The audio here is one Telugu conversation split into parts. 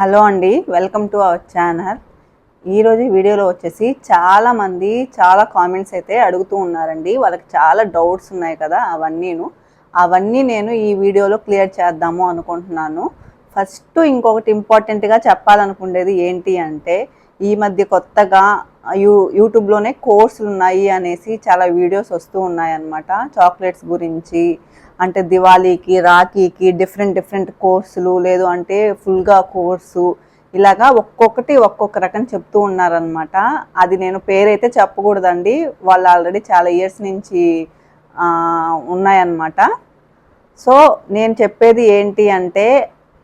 హలో అండి వెల్కమ్ టు అవర్ ఛానల్. ఈరోజు వీడియోలో వచ్చేసి చాలామంది చాలా కామెంట్స్ అయితే అడుగుతూ ఉన్నారండి. వాళ్ళకి చాలా డౌట్స్ ఉన్నాయి కదా అవన్నీను. అవన్నీ నేను ఈ వీడియోలో క్లియర్ చేద్దాము అనుకుంటున్నాను. ఫస్ట్ ఇంకొకటి ఇంపార్టెంట్గా చెప్పాలనుకునేది ఏంటి అంటే ఈ మధ్య కొత్తగా యూ యూట్యూబ్లోనే కోర్సులు ఉన్నాయి అనేసి చాలా వీడియోస్ వస్తూ ఉన్నాయన్నమాట. చాక్లెట్స్ గురించి అంటే దివాళీకి రాఖీకి డిఫరెంట్ డిఫరెంట్ కోర్సులు లేదు అంటే ఫుల్గా కోర్సు. ఇలాగా ఒక్కొక్కటి ఒక్కొక్క రకం చెప్తూ ఉన్నారనమాట అది నేను పేరైతే చెప్పకూడదండి. వాళ్ళు ఆల్రెడీ చాలా ఇయర్స్ నుంచి ఉన్నాయన్నమాట. సో నేను చెప్పేది ఏంటి అంటే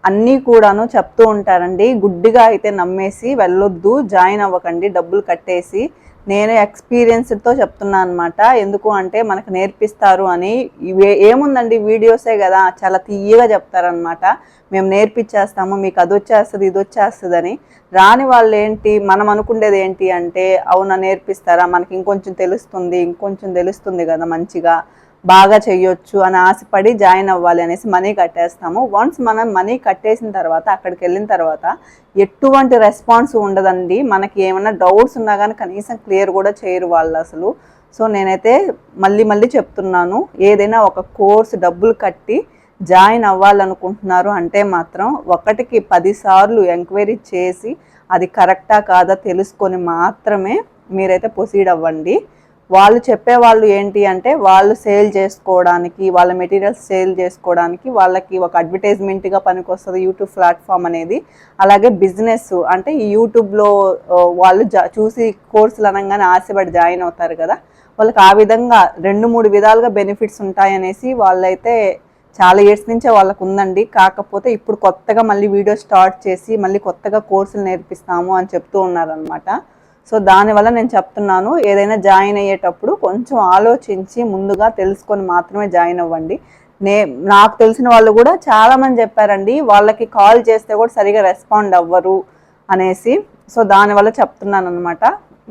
అన్నీ కూడాను చెప్తూ ఉంటారండి. గుడ్డిగా అయితే నమ్మేసి వెళ్ళొద్దు జాయిన్ అవ్వకండి డబ్బులు కట్టేసి. నేను ఎక్స్పీరియన్స్తో చెప్తున్నాను అనమాట ఎందుకు అంటే మనకు నేర్పిస్తారు అని ఏముందండి వీడియోసే కదా చాలా తీయగా చెప్తారనమాట మేము నేర్పించేస్తాము మీకు అది వచ్చేస్తుంది ఇది వచ్చేస్తుంది అని రాని వాళ్ళు ఏంటి మనం అనుకుండేది ఏంటి అంటే అవునా నేర్పిస్తారా? మనకి ఇంకొంచెం తెలుస్తుంది ఇంకొంచెం తెలుస్తుంది కదా మంచిగా. బాగా చేయొచ్చు అని ఆశపడి జాయిన్ అవ్వాలి అనేసి మనీ కట్టేస్తాము. వన్స్ మనం మనీ కట్టేసిన తర్వాత అక్కడికి వెళ్ళిన తర్వాత ఎటువంటి రెస్పాన్స్ ఉండదండి. మనకి ఏమైనా డౌట్స్ ఉన్నా కానీ కనీసం క్లియర్ కూడా చేయరు వాళ్ళు అసలు. సో నేనైతే మళ్ళీ మళ్ళీ చెప్తున్నాను. ఏదైనా ఒక కోర్స్ డబ్బులు కట్టి జాయిన్ అవ్వాలనుకుంటున్నారు అంటే మాత్రం ఒకటికి పదిసార్లు ఎంక్వైరీ చేసి అది కరెక్టా కాదా తెలుసుకొని మాత్రమే మీరైతే ప్రొసీడ్ అవ్వండి. వాళ్ళు చెప్పేవాళ్ళు ఏంటి అంటే వాళ్ళు సేల్ చేసుకోవడానికి వాళ్ళ మెటీరియల్స్ సేల్ చేసుకోవడానికి వాళ్ళకి ఒక అడ్వర్టైజ్మెంట్గా పనికొస్తుంది యూట్యూబ్ ప్లాట్ఫామ్ అనేది. అలాగే బిజినెస్ అంటే ఈ యూట్యూబ్లో వాళ్ళు జా చూసి కోర్సులు అనగానే ఆశపడి జాయిన్ అవుతారు కదా. వాళ్ళకి ఆ విధంగా రెండు మూడు విధాలుగా బెనిఫిట్స్ ఉంటాయనేసి వాళ్ళైతే చాలా ఇయర్స్ నుంచే వాళ్ళకు ఉందండి కాకపోతే ఇప్పుడు కొత్తగా మళ్ళీ వీడియో స్టార్ట్ చేసి మళ్ళీ కొత్తగా కోర్సులు నేర్పిస్తాము అని చెప్తూ ఉన్నారనమాట సో దానివల్ల నేను చెప్తున్నాను ఏదైనా జాయిన్ అయ్యేటప్పుడు కొంచెం ఆలోచించి ముందుగా తెలుసుకొని మాత్రమే జాయిన్ అవ్వండి. నే నాకు తెలిసిన వాళ్ళు కూడా చాలామంది చెప్పారండి వాళ్ళకి కాల్ చేస్తే కూడా సరిగా రెస్పాండ్ అవ్వరు అనేసి. సో దానివల్ల చెప్తున్నాను అనమాట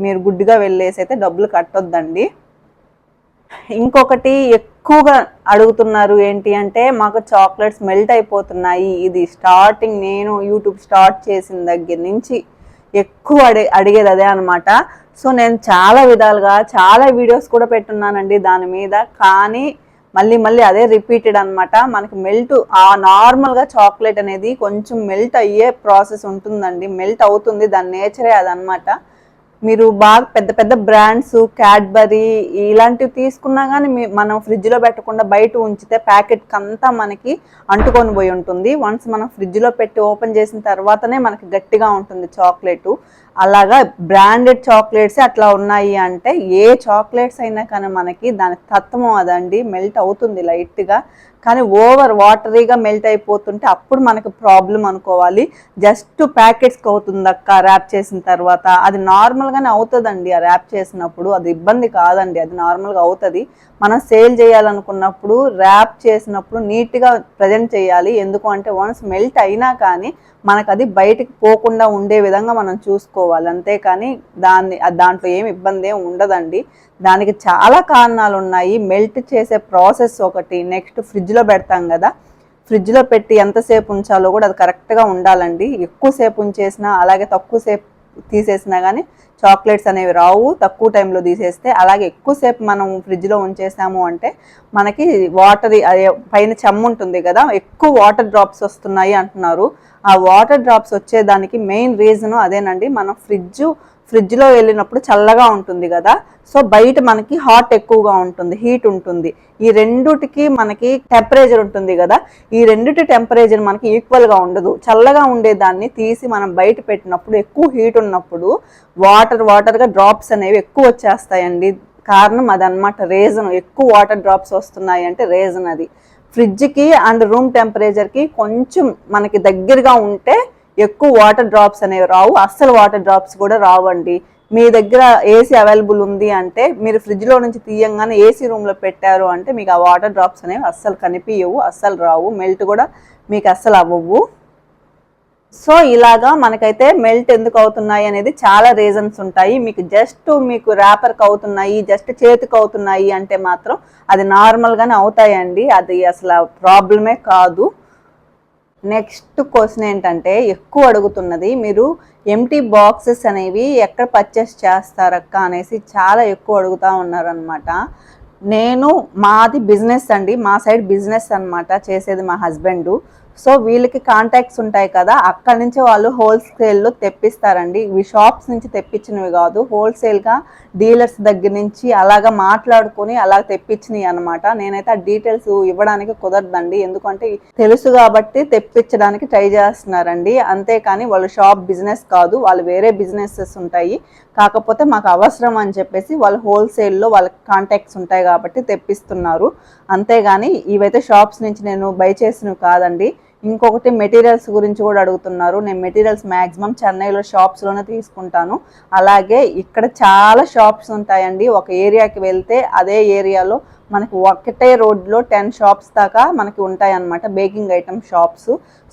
మీరు గుడ్డిగా వెళ్ళేసి అయితే డబ్బులు కట్టొద్దండి. ఇంకొకటి ఎక్కువగా అడుగుతున్నారు ఏంటి అంటే మాకు చాక్లెట్స్ మెల్ట్ అయిపోతున్నాయి. ఇది స్టార్టింగ్ నేను యూట్యూబ్ స్టార్ట్ చేసిన దగ్గర నుంచి ఎక్కువ అడి అడిగేది అదే అనమాట సో నేను చాలా విధాలుగా చాలా వీడియోస్ కూడా పెట్టున్నానండి దాని మీద. కానీ మళ్ళీ మళ్ళీ అదే రిపీటెడ్ అనమాట మనకి మెల్ట్ ఆ నార్మల్గా చాక్లెట్ అనేది కొంచెం మెల్ట్ అయ్యే ప్రాసెస్ ఉంటుందండి. మెల్ట్ అవుతుంది. దాని నేచరే అదనమాట మీరు బాగా పెద్ద పెద్ద బ్రాండ్స్ క్యాడ్బరీ ఇలాంటివి తీసుకున్నా కానీ మీ మనం ఫ్రిడ్జ్లో పెట్టకుండా బయట ఉంచితే ప్యాకెట్కి అంతా మనకి అంటుకొని పోయి ఉంటుంది. వన్స్ మనం ఫ్రిడ్జ్లో పెట్టి ఓపెన్ చేసిన తర్వాతనే మనకి గట్టిగా ఉంటుంది చాక్లెట్ అలాగా బ్రాండెడ్ చాక్లెట్స్ అట్లా ఉన్నాయి అంటే ఏ చాక్లెట్స్ అయినా కానీ మనకి దాని తత్వం అదండి మెల్ట్ అవుతుంది లైట్గా. కానీ ఓవర్ వాటరీగా మెల్ట్ అయిపోతుంటే అప్పుడు మనకు ప్రాబ్లం అనుకోవాలి. జస్ట్ ప్యాకెట్స్కి అవుతుంది అక్క ర్యాప్ చేసిన తర్వాత. అది నార్మల్గానే అవుతుందండి ఆ ర్యాప్ చేసినప్పుడు. అది ఇబ్బంది కాదండి. అది నార్మల్గా అవుతుంది. మనం సేల్ చేయాలనుకున్నప్పుడు ర్యాప్ చేసినప్పుడు నీట్గా ప్రజెంట్ చేయాలి. ఎందుకు అంటే వన్స్ మెల్ట్ అయినా కానీ మనకు అది బయటికి పోకుండా ఉండే విధంగా మనం చూసుకోవాలి. అంతేకాని దాన్ని దాంట్లో ఏమి ఇబ్బంది ఏమి ఉండదండి. దానికి చాలా కారణాలు ఉన్నాయి. మెల్ట్ చేసే ప్రాసెస్ ఒకటి నెక్స్ట్ ఫ్రిడ్జ్లో పెడతాం కదా. ఫ్రిడ్జ్లో పెట్టి ఎంతసేపు ఉంచాలో కూడా అది కరెక్ట్గా ఉండాలండి. ఎక్కువసేపు ఉంచేసినా అలాగే తక్కువసేపు తీసేసినా కానీ చాక్లెట్స్ అనేవి రావు తక్కువ టైంలో తీసేస్తే. అలాగే ఎక్కువసేపు మనం ఫ్రిడ్జ్లో ఉంచేసాము అంటే మనకి వాటర్ అదే పైన చెమ్ము ఉంటుంది కదా ఎక్కువ వాటర్ డ్రాప్స్ వస్తున్నాయి అంటున్నారు. ఆ వాటర్ డ్రాప్స్ వచ్చేదానికి మెయిన్ రీజన్ అదేనండి మనం ఫ్రిడ్జ్ ఫ్రిడ్జ్లో వెళ్ళినప్పుడు చల్లగా ఉంటుంది కదా. సో బయట మనకి హాట్ ఎక్కువగా ఉంటుంది హీట్ ఉంటుంది. ఈ రెండుటికి మనకి టెంపరేచర్ ఉంటుంది కదా. ఈ రెండిటి టెంపరేచర్ మనకి ఈక్వల్గా ఉండదు. చల్లగా ఉండేదాన్ని తీసి మనం బయట పెట్టినప్పుడు ఎక్కువ హీట్ ఉన్నప్పుడు వాటర్ వాటర్గా డ్రాప్స్ అనేవి ఎక్కువ వచ్చేస్తాయండి. కారణం అదనమాట రీజన్. ఎక్కువ వాటర్ డ్రాప్స్ వస్తున్నాయి అంటే రీజన్ అది. ఫ్రిడ్జ్కి అండ్ రూమ్ టెంపరేచర్కి కొంచెం మనకి దగ్గరగా ఉంటే ఎక్కువ వాటర్ డ్రాప్స్ అనేవి రావు. అస్సలు వాటర్ డ్రాప్స్ కూడా రావండి. మీ దగ్గర ఏసీ అవైలబుల్ ఉంది అంటే మీరు ఫ్రిడ్జ్లో నుంచి తీయంగానే ఏసీ రూమ్లో పెట్టారు అంటే మీకు ఆ వాటర్ డ్రాప్స్ అనేవి అస్సలు కనిపించవు అస్సలు రావు. మెల్ట్ కూడా మీకు అస్సలు అవ్వవు. సో ఇలాగా మనకైతే మెల్ట్ ఎందుకు అవుతున్నాయి అనేది చాలా రీజన్స్ ఉంటాయి. మీకు జస్ట్ మీకు ర్యాపర్కి అవుతున్నాయి జస్ట్ చేతికి అవుతున్నాయి అంటే మాత్రం అది నార్మల్గానే అవుతాయండి. అది అసలు ప్రాబ్లమే కాదు. నెక్స్ట్ క్వశ్చన్ ఏంటంటే ఎక్కువ అడుగుతున్నది మీరు ఎంటీ బాక్సెస్ అనేవి ఎక్కడ పర్చేస్ చేస్తారక్క అనేసి చాలా ఎక్కువ అడుగుతూ ఉన్నారనమాట నేను మాది బిజినెస్ అండి మా సైడ్ బిజినెస్ అన్నమాట చేసేది మా హస్బెండ్ సో వీళ్ళకి కాంటాక్ట్స్ ఉంటాయి కదా అక్కడి నుంచి వాళ్ళు హోల్సేల్లో తెప్పిస్తారండి. ఇవి షాప్స్ నుంచి తెప్పించినవి కాదు హోల్సేల్గా డీలర్స్ దగ్గర నుంచి అలాగా మాట్లాడుకొని అలా తెప్పించినవి అనమాట నేనైతే ఆ డీటెయిల్స్ ఇవ్వడానికి కుదరదండి. ఎందుకంటే తెలుసు కాబట్టి తెప్పించడానికి ట్రై చేస్తున్నారండి. అంతేకాని వాళ్ళు షాప్ బిజినెస్ కాదు వాళ్ళు వేరే బిజినెసెస్ ఉంటాయి. కాకపోతే మాకు అవసరం అని చెప్పేసి వాళ్ళు హోల్సేల్లో వాళ్ళకి కాంటాక్ట్స్ ఉంటాయి కాబట్టి తెప్పిస్తున్నారు. అంతేగాని ఇవైతే షాప్స్ నుంచి నేను బై చేసినవి కాదండి. ఇంకొకటి మెటీరియల్స్ గురించి కూడా అడుగుతున్నారు. నేను మెటీరియల్స్ మ్యాక్సిమం చెన్నైలో షాప్స్లోనే తీసుకుంటాను. అలాగే ఇక్కడ చాలా షాప్స్ ఉంటాయండి. ఒక ఏరియాకి వెళ్తే అదే ఏరియాలో మనకి ఒకటే రోడ్లో టెన్ షాప్స్ దాకా మనకి ఉంటాయన్నమాట బేకింగ్ ఐటమ్ షాప్స్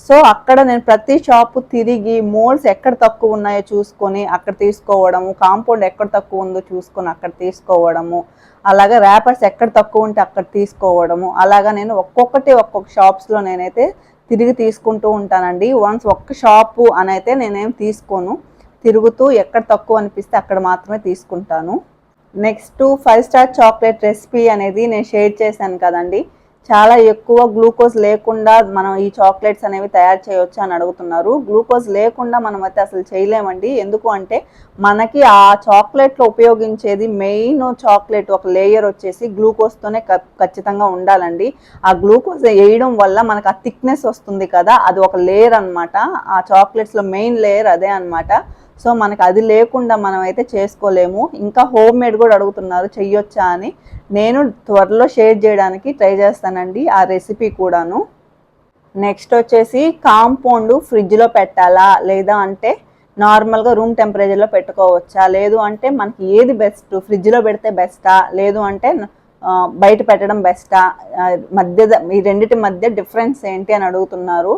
సో అక్కడ నేను ప్రతి షాపు తిరిగి మోల్స్ ఎక్కడ తక్కువ ఉన్నాయో చూసుకొని అక్కడ తీసుకోవడము కాంపౌండ్ ఎక్కడ తక్కువ ఉందో చూసుకొని అక్కడ తీసుకోవడము అలాగే ర్యాపర్స్ ఎక్కడ తక్కువ ఉంటే అక్కడ తీసుకోవడము అలాగా నేను ఒక్కొక్కటి ఒక్కొక్క షాప్స్లో నేనైతే తిరిగి తీసుకుంటూ ఉంటానండి. వన్స్ ఒక్క షాపు అని అయితే నేనేం తీసుకోను. తిరుగుతూ ఎక్కడ తక్కువ అనిపిస్తే అక్కడ మాత్రమే తీసుకుంటాను. Next five star chocolate recipe అనేది నేను షేర్ చేశాను కదండి. చాలా ఎక్కువ గ్లూకోజ్ లేకుండా మనం ఈ చాక్లెట్స్ అనేవి తయారు చేయవచ్చు అని అడుగుతున్నారు. గ్లూకోజ్ లేకుండా మనం అయితే అసలు చేయలేమండి. ఎందుకు అంటే మనకి ఆ చాక్లెట్లో ఉపయోగించేది మెయిన్ చాక్లెట్ ఒక లేయర్ వచ్చేసి గ్లూకోజ్తోనే ఖచ్చితంగా ఉండాలండి. ఆ గ్లూకోజ్ వేయడం వల్ల మనకు ఆ థిక్నెస్ వస్తుంది కదా అది ఒక లేయర్ అనమాట ఆ చాక్లెట్స్లో మెయిన్ లేయర్ అదే అనమాట సో మనకు అది లేకుండా మనం అయితే చేసుకోలేము. ఇంకా హోమ్ మేడ్ కూడా అడుగుతున్నారు చెయ్యొచ్చా అని. నేను త్వరలో షేర్ చేయడానికి ట్రై చేస్తానండి ఆ రెసిపీ కూడాను. నెక్స్ట్ వచ్చేసి కాంపౌండ్ ఫ్రిడ్జ్లో పెట్టాలా? లేదా అంటే నార్మల్గా రూమ్ టెంపరేచర్లో పెట్టుకోవచ్చా? లేదు అంటే మనకి ఏది బెస్ట్? ఫ్రిడ్జ్లో పెడితే బెస్టా? లేదు అంటే బయట పెట్టడం బెస్టా? మధ్య ఈ రెండింటి మధ్య డిఫరెన్స్ ఏంటి అని అడుగుతున్నారు.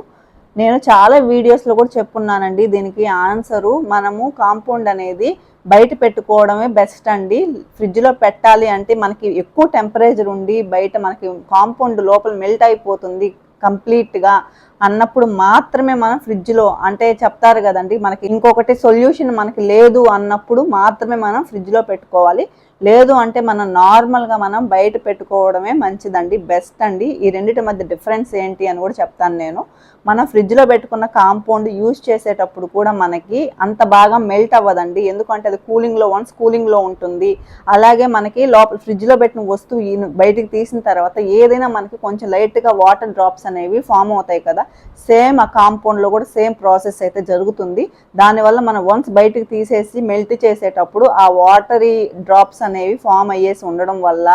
నేను చాలా వీడియోస్లో కూడా చెప్పున్నానండి. దీనికి ఆన్సరు మనము కాంపౌండ్ అనేది బయట పెట్టుకోవడమే బెస్ట్ అండి. ఫ్రిడ్జ్లో పెట్టాలి అంటే మనకి ఎక్కువ టెంపరేచర్ ఉండి బయట మనకి కాంపౌండ్ లోపల మెల్ట్ అయిపోతుంది కంప్లీట్గా అన్నప్పుడు మాత్రమే మనం ఫ్రిడ్జ్లో అంటే చెప్తారు కదండి మనకి ఇంకొకటి సొల్యూషన్ మనకి లేదు అన్నప్పుడు మాత్రమే మనం ఫ్రిడ్జ్లో పెట్టుకోవాలి. లేదు అంటే మనం నార్మల్గా మనం బయట పెట్టుకోవడమే మంచిదండి బెస్ట్ అండి. ఈ రెండింటి మధ్య డిఫరెన్స్ ఏంటి అని కూడా చెప్తాను నేను. మనం ఫ్రిడ్జ్లో పెట్టుకున్న కాంపౌండ్ యూజ్ చేసేటప్పుడు కూడా మనకి అంత బాగా మెల్ట్ అవ్వదండి. ఎందుకంటే అది కూలింగ్లో వన్స్ కూలింగ్లో ఉంటుంది. అలాగే మనకి లోపల ఫ్రిడ్జ్లో పెట్టిన వస్తువు బయటికి తీసిన తర్వాత ఏదైనా మనకి కొంచెం లైట్గా వాటర్ డ్రాప్స్ అనేవి ఫామ్ అవుతాయి కదా. సేమ్ ఆ కాంపౌండ్లో కూడా సేమ్ ప్రాసెస్ అయితే జరుగుతుంది. దానివల్ల మనం వన్స్ బయటికి తీసేసి మెల్ట్ చేసేటప్పుడు ఆ వాటరీ డ్రాప్స్ అనేవి ఫామ్ అయ్యేసి ఉండడం వల్ల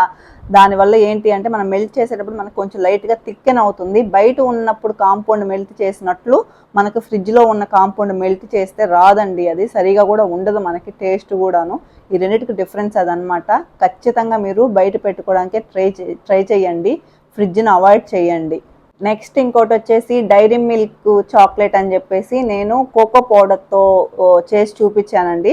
దానివల్ల ఏంటి అంటే మనం మెల్ట్ చేసేటప్పుడు మనకు కొంచెం లైట్గా థిక్కెన్ అవుతుంది. బయట ఉన్నప్పుడు కాంపౌండ్ మెల్ట్ చేసినట్లు మనకు ఫ్రిడ్జ్లో ఉన్న కాంపౌండ్ మెల్ట్ చేస్తే రాదండి అది. సరిగా కూడా ఉండదు మనకి టేస్ట్ కూడాను. ఈ రెండింటికి డిఫరెన్స్ అదనమాట ఖచ్చితంగా మీరు బయట పెట్టుకోవడానికి ట్రై ట్రై చేయండి. ఫ్రిడ్జ్ని అవాయిడ్ చేయండి. నెక్స్ట్ ఇంకోటి వచ్చేసి డైరీ మిల్క్ చాక్లెట్ అని చెప్పేసి నేను కోకో పౌడర్తో చేసి చూపించానండి.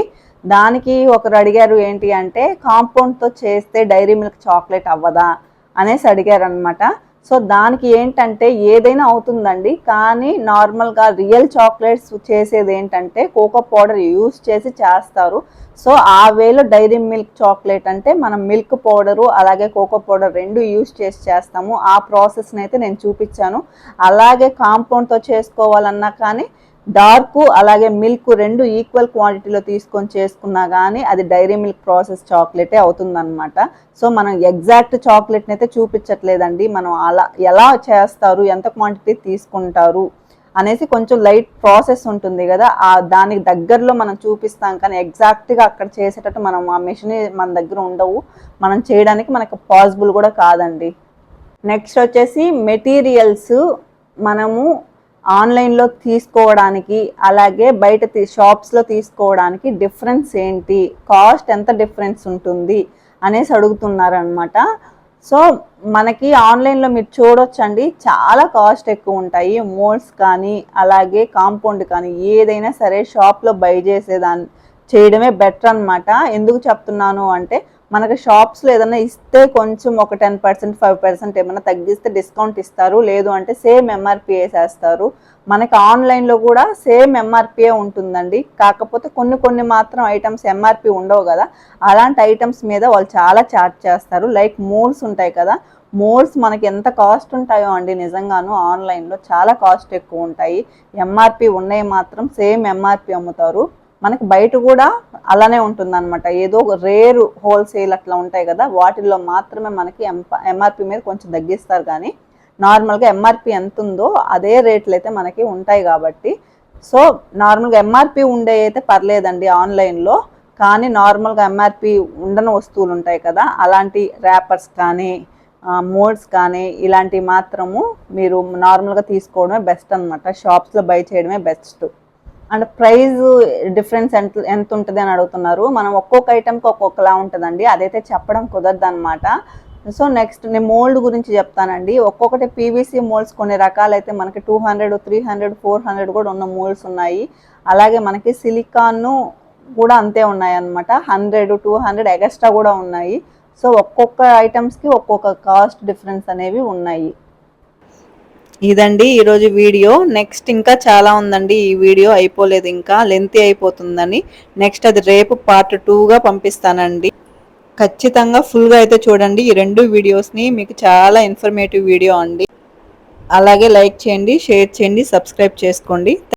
దానికి ఒకరు అడిగారు ఏంటి అంటే కాంపౌండ్తో చేస్తే డైరీ మిల్క్ చాక్లెట్ అవ్వదా? అనేసి అడిగారు అనమాట సో దానికి ఏంటంటే ఏదైనా అవుతుందండి. కానీ నార్మల్గా రియల్ చాక్లెట్స్ చేసేది ఏంటంటే కోకో పౌడర్ యూస్ చేసి చేస్తారు. సో ఆ వేలో డైరీ మిల్క్ చాక్లెట్ అంటే మనం మిల్క్ పౌడరు అలాగే కోకో పౌడర్ రెండు యూస్ చేసి చేస్తాము. ఆ ప్రాసెస్ని అయితే నేను చూపించాను. అలాగే కాంపౌండ్తో చేసుకోవాలన్నా కానీ డార్క్ అలాగే మిల్క్ రెండు ఈక్వల్ క్వాంటిటీలో తీసుకొని చేసుకున్నా కానీ అది డైరీ మిల్క్ ప్రాసెస్ చాక్లెటే అవుతుందన్నమాట. సో మనం ఎగ్జాక్ట్ చాక్లెట్ని అయితే చూపించట్లేదండి. మనం అలా ఎలా చేస్తారు ఎంత క్వాంటిటీ తీసుకుంటారు అనేసి కొంచెం లైట్ ప్రాసెస్ ఉంటుంది కదా. ఆ దానికి దగ్గరలో మనం చూపిస్తాం కానీ ఎగ్జాక్ట్గా అక్కడ చేసేటట్టు మనం ఆ మెషిన్ మన దగ్గర ఉండవు. మనం చేయడానికి మనకు పాసిబుల్ కూడా కాదండి. నెక్స్ట్ వచ్చేసి మెటీరియల్స్ మనము ఆన్లైన్లో తీసుకోవడానికి అలాగే బయట తీ షాప్స్లో తీసుకోవడానికి డిఫరెన్స్ ఏంటి? కాస్ట్ ఎంత డిఫరెన్స్ ఉంటుంది? అనేసి అడుగుతున్నారనమాట సో మనకి ఆన్లైన్లో మీరు చూడొచ్చండి. చాలా కాస్ట్ ఎక్కువ ఉంటాయి. మోల్స్ కానీ అలాగే కాంపౌండ్ కానీ ఏదైనా సరే షాప్లో బై చేసేదాన్ని చేయడమే బెటర్ అనమాట ఎందుకు చెప్తున్నాను అంటే మనకి షాప్స్లో ఏదైనా ఇస్తే కొంచెం ఒక టెన్ పర్సెంట్ ఫైవ్ పర్సెంట్ ఏమైనా తగ్గిస్తే డిస్కౌంట్ ఇస్తారు. లేదు అంటే సేమ్ ఎంఆర్పి వేసేస్తారు మనకి ఆన్లైన్లో కూడా సేమ్ ఎంఆర్పియే ఉంటుందండి. కాకపోతే కొన్ని కొన్ని మాత్రం ఐటమ్స్ ఎంఆర్పి ఉండవు కదా. అలాంటి ఐటమ్స్ మీద వాళ్ళు చాలా చార్జ్ చేస్తారు. లైక్ మోల్స్ ఉంటాయి కదా. మోల్స్ మనకి ఎంత కాస్ట్ ఉంటాయో అండి నిజంగాను ఆన్లైన్లో చాలా కాస్ట్ ఎక్కువ ఉంటాయి. ఎంఆర్పి ఉన్నాయి మాత్రం సేమ్ ఎంఆర్పి అమ్ముతారు. మనకి బయట కూడా అలానే ఉంటుందన్నమాట. ఏదో రేరు హోల్సేల్ అట్లా ఉంటాయి కదా వాటిల్లో మాత్రమే మనకి ఎంఆర్పి మీద కొంచెం తగ్గిస్తారు కానీ నార్మల్గా ఎంఆర్పి ఎంత ఉందో అదే రేట్లు అయితే మనకి ఉంటాయి కాబట్టి. సో నార్మల్గా ఎంఆర్పి ఉండే అయితే పర్లేదండి ఆన్లైన్లో కానీ నార్మల్గా ఎంఆర్పి ఉండని వస్తువులు ఉంటాయి కదా అలాంటి ర్యాపర్స్ కానీ మోడ్స్ కానీ ఇలాంటివి మాత్రము మీరు నార్మల్గా తీసుకోవడమే బెస్ట్ అనమాట షాప్స్లో బై చేయడమే బెస్ట్. అండ్ ప్రైజ్ డిఫరెన్స్ ఎంత ఎంత ఉంటుంది అని అడుగుతున్నారు. మనం ఒక్కొక్క ఐటెంకి ఒక్కొక్కలా ఉంటుందండి. అదైతే చెప్పడం కుదరదు అనమాట సో నెక్స్ట్ నేను మోల్డ్ గురించి చెప్తానండి. ఒక్కొక్కటి పీవీసీ మోల్డ్స్ కొన్ని రకాలైతే మనకి two hundred three hundred four hundred కూడా ఉన్న మోల్డ్స్ ఉన్నాయి. అలాగే మనకి సిలికాన్ కూడా అంతే ఉన్నాయి అనమాట హండ్రెడ్ టూ హండ్రెడ్ ఎగస్ట్రా కూడా ఉన్నాయి. సో ఒక్కొక్క ఐటమ్స్కి ఒక్కొక్క కాస్ట్ డిఫరెన్స్ అనేవి ఉన్నాయి. ఇదండి ఈరోజు వీడియో. నెక్స్ట్ ఇంకా చాలా ఉందండి. ఈ వీడియో అయిపోలేదు ఇంకా. లెంతీ అయిపోతుందని. నెక్స్ట్ అది రేపు పార్ట్ టూగా పంపిస్తానండి. ఖచ్చితంగా ఫుల్గా అయితే చూడండి. ఈ రెండు వీడియోస్ని మీకు చాలా ఇన్ఫర్మేటివ్ వీడియో అండి. అలాగే లైక్ చేయండి షేర్ చేయండి సబ్స్క్రైబ్ చేసుకోండి.